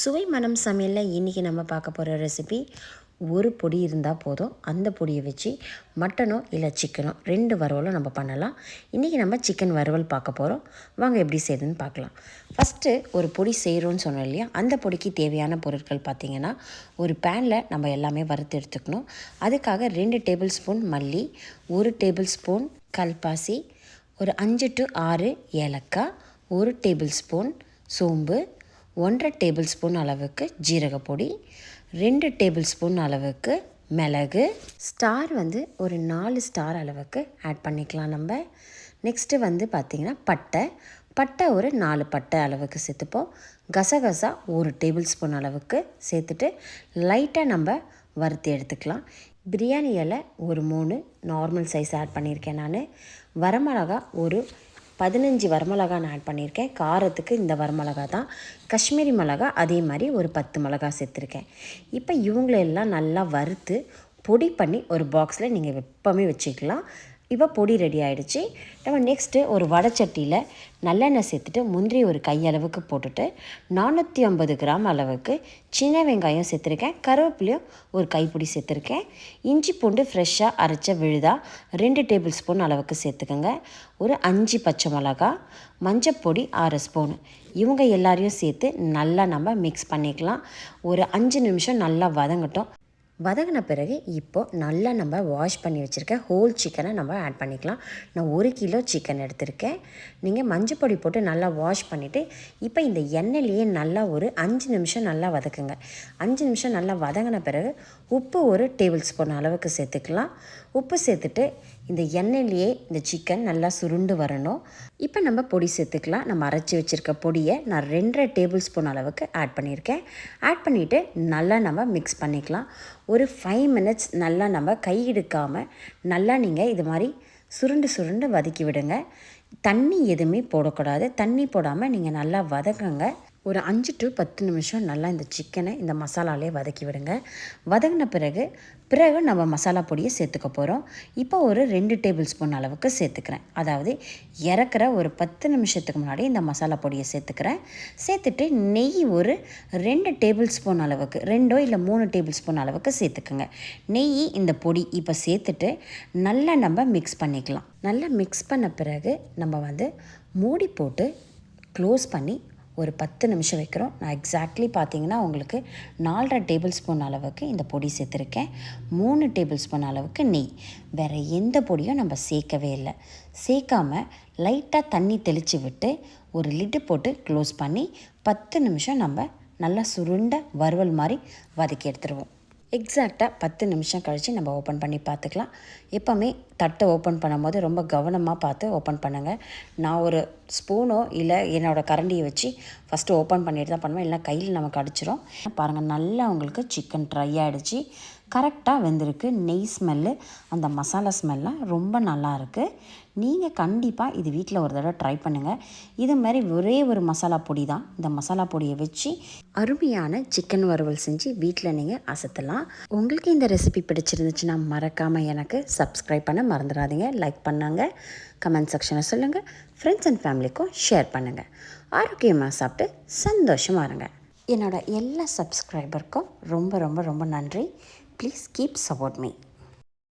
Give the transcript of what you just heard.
சுவை மனம் சமையலில் இன்றைக்கி நம்ம பார்க்க போகிற ரெசிபி ஒரு பொடி இருந்தால் போதும். அந்த பொடியை வச்சு மட்டனோ இல்லை சிக்கனோ ரெண்டு வறுவலும் நம்ம பண்ணலாம். இன்றைக்கி நம்ம சிக்கன் வறுவல் பார்க்க போகிறோம் வாங்க எப்படி செய்யுதுன்னு பார்க்கலாம். ஃபஸ்ட்டு ஒரு பொடி செய்கிறோன்னு சொன்னோம் இல்லையா? அந்த பொடிக்கு தேவையான பொருட்கள் பார்த்திங்கன்னா ஒரு பேனில் நம்ம எல்லாமே வறுத்து எடுத்துக்கணும். அதுக்காக ரெண்டு டேபிள் ஸ்பூன் மல்லி ஒரு டேபிள் ஸ்பூன் கல்பாசி ஒரு அஞ்சு டு ஆறு ஏலக்காய் ஒரு டேபிள் ஸ்பூன் சோம்பு ஒன்றரை டேபிள் ஸ்பூன் அளவுக்கு ஜீரகப்பொடி ரெண்டு டேபிள் ஸ்பூன் அளவுக்கு மிளகு. ஸ்டார் வந்து ஒரு நாலு ஸ்டார் அளவுக்கு ஆட் பண்ணிக்கலாம் நம்ம. நெக்ஸ்ட்டு வந்து பார்த்திங்கன்னா பட்டை. பட்டை ஒரு நாலு பட்டை அளவுக்கு சேர்த்துப்போம். கசகசா ஒரு டேபிள் ஸ்பூன் அளவுக்கு சேர்த்துட்டு லைட்டாக நம்ம வறுத்து எடுத்துக்கலாம். பிரியாணி இலை ஒரு மூணு நார்மல் சைஸ் ஆட் பண்ணியிருக்கேன் நான். வரமிளகா ஒரு பதினஞ்சு வரமிளகா நான் ஆட் பண்ணியிருக்கேன். காரத்துக்கு இந்த வரமிளகா தான். காஷ்மீரி மிளகா அதே மாதிரி ஒரு பத்து மிளகா சேர்த்துருக்கேன். இப்போ இவங்களெல்லாம் நல்லா வறுத்து பொடி பண்ணி ஒரு பாக்ஸில் நீங்கள் எப்போவுமே வச்சுக்கலாம். இப்போ பொடி ரெடி ஆகிடுச்சு நம்ம நெக்ஸ்ட்டு ஒரு வடச்சட்டியில் நல்லெண்ணெய் சேர்த்துட்டு முந்திரி ஒரு கையளவுக்கு போட்டுட்டு நானூற்றி ஐம்பது கிராம் அளவுக்கு சின்ன வெங்காயம் சேர்த்துருக்கேன். கருவேப்பிலையும் ஒரு கைப்பிடி சேர்த்துருக்கேன். இஞ்சி பூண்டு ஃப்ரெஷ்ஷாக அரைச்ச விழுதா ரெண்டு டேபிள் ஸ்பூன் அளவுக்கு சேர்த்துக்கோங்க. ஒரு அஞ்சு பச்சை மிளகா மஞ்சப்பொடி ஆறு ஸ்பூன் இவங்க எல்லாரையும் சேர்த்து நல்லா நம்ம மிக்ஸ் பண்ணிக்கலாம். ஒரு அஞ்சு நிமிஷம் நல்லா வதங்கட்டும். வதங்கின பிறகு இப்போது நல்லா நம்ம வாஷ் பண்ணி வச்சுருக்க ஹோல் சிக்கனை நம்ம ஆட் பண்ணிக்கலாம். நான் ஒரு கிலோ சிக்கன் எடுத்திருக்கேன். நீங்கள் மஞ்சள் பொடி போட்டு நல்லா வாஷ் பண்ணிவிட்டு இப்போ இந்த எண்ணெயிலேயே நல்லா ஒரு அஞ்சு நிமிஷம் நல்லா வதக்குங்க. அஞ்சு நிமிஷம் நல்லா வதங்கின பிறகு உப்பு ஒரு டேபிள் ஸ்பூன் அளவுக்கு சேர்த்துக்கலாம். உப்பு சேர்த்துட்டு இந்த எண்ணெயிலேயே இந்த சிக்கன் நல்லா சுருண்டு வரணும். இப்போ நம்ம பொடி சேர்த்துக்கலாம். நம்ம அரைச்சி வச்சுருக்க பொடியை நான் ரெண்டரை டேபிள் ஸ்பூன் அளவுக்கு ஆட் பண்ணியிருக்கேன். ஆட் பண்ணிவிட்டு நல்லா நம்ம மிக்ஸ் பண்ணிக்கலாம். ஒரு ஃபைவ் மினிட்ஸ் நல்லா நம்ம கை எடுக்காமல் நல்லா நீங்கள் இது மாதிரி சுருண்டு சுருண்டு வதக்கி விடுங்க. தண்ணி எதுவுமே போடக்கூடாது. தண்ணி போடாமல் நீங்கள் நல்லா வதக்குங்க. ஒரு அஞ்சு டு பத்து நிமிஷம் நல்லா இந்த சிக்கனை இந்த மசாலாலே வதக்கி விடுங்க. வதங்கின பிறகு பிறகு நம்ம மசாலா பொடியை சேர்த்துக்க போகிறோம் இப்போ ஒரு ரெண்டு டேபிள் ஸ்பூன் அளவுக்கு சேர்த்துக்கிறேன். அதாவது இறக்குற ஒரு பத்து நிமிஷத்துக்கு முன்னாடி இந்த மசாலா பொடியை சேர்த்துக்கிறேன். சேர்த்துட்டு நெய் ஒரு ரெண்டு டேபிள் ஸ்பூன் அளவுக்கு ரெண்டோ இல்லை மூணு டேபிள் ஸ்பூன் அளவுக்கு சேர்த்துக்குங்க. நெய் இந்த பொடி இப்போ சேர்த்துட்டு நல்லா நம்ம மிக்ஸ் பண்ணிக்கலாம். நல்லா மிக்ஸ் பண்ண பிறகு நம்ம வந்து மூடி போட்டு க்ளோஸ் பண்ணி ஒரு பத்து நிமிஷம் வைக்கிறோம். நான் எக்ஸாக்ட்லி பார்த்தீங்கன்னா உங்களுக்கு நாலரை டேபிள் ஸ்பூன் அளவுக்கு இந்த பொடி சேர்த்துருக்கேன். மூணு டேபிள் ஸ்பூன் அளவுக்கு நெய். வேறு எந்த பொடியும் நம்ம சேர்க்கவே இல்லை. சேர்க்காமல் லைட்டாக தண்ணி தெளித்து விட்டு ஒரு லிட்டு போட்டு க்ளோஸ் பண்ணி பத்து நிமிஷம் நம்ம நல்லா சுருண்ட வறுவல் மாதிரி வதக்கி எடுத்துருவோம். எக்ஸாக்டாக பத்து நிமிஷம் கழித்து நம்ம ஓப்பன் பண்ணி பார்த்துக்கலாம். எப்போவுமே தட்டை ஓப்பன் பண்ணும்போது ரொம்ப கவனமாக பார்த்து ஓப்பன் பண்ணுங்கள் நான் ஒரு ஸ்பூனோ இல்லை என்னோடய கரண்டியை வச்சு ஃபஸ்ட்டு ஓப்பன் பண்ணிட்டு தான் பண்ணுவேன். இல்லைனா கையில் நமக்கு அடிச்சிடும் பாருங்கள் நல்லா உங்களுக்கு சிக்கன் ட்ரை ஆகிடுச்சு கரெக்டாக வெந்திருக்கு. நெய் ஸ்மெல்லு அந்த மசாலா ஸ்மெல்லாம் ரொம்ப நல்லா இருக்குது நீங்கள் கண்டிப்பாக இது வீட்டில் ஒரு தடவை ட்ரை பண்ணுங்கள் இது மாதிரி ஒரே ஒரு மசாலா பொடி தான். இந்த மசாலா பொடியை வச்சு அருமையான சிக்கன் வறுவல் செஞ்சு வீட்டில் நீங்கள் அசத்தலாம். உங்களுக்கு இந்த ரெசிபி பிடிச்சிருந்துச்சுன்னா மறக்காமல் எனக்கு சப்ஸ்கிரைப் பண்ண மறந்துடாதீங்க. லைக் பண்ணுங்கள் கமெண்ட் செக்ஷனை சொல்லுங்கள் ஃப்ரெண்ட்ஸ் அண்ட் ஃபேமிலிக்கும் ஷேர் பண்ணுங்கள் ஆரோக்கியமாக சாப்பிட்டு சந்தோஷமாக இருங்க. என்னோட எல்லா சப்ஸ்கிரைபருக்கும் ரொம்ப ரொம்ப ரொம்ப நன்றி. Please keep support me.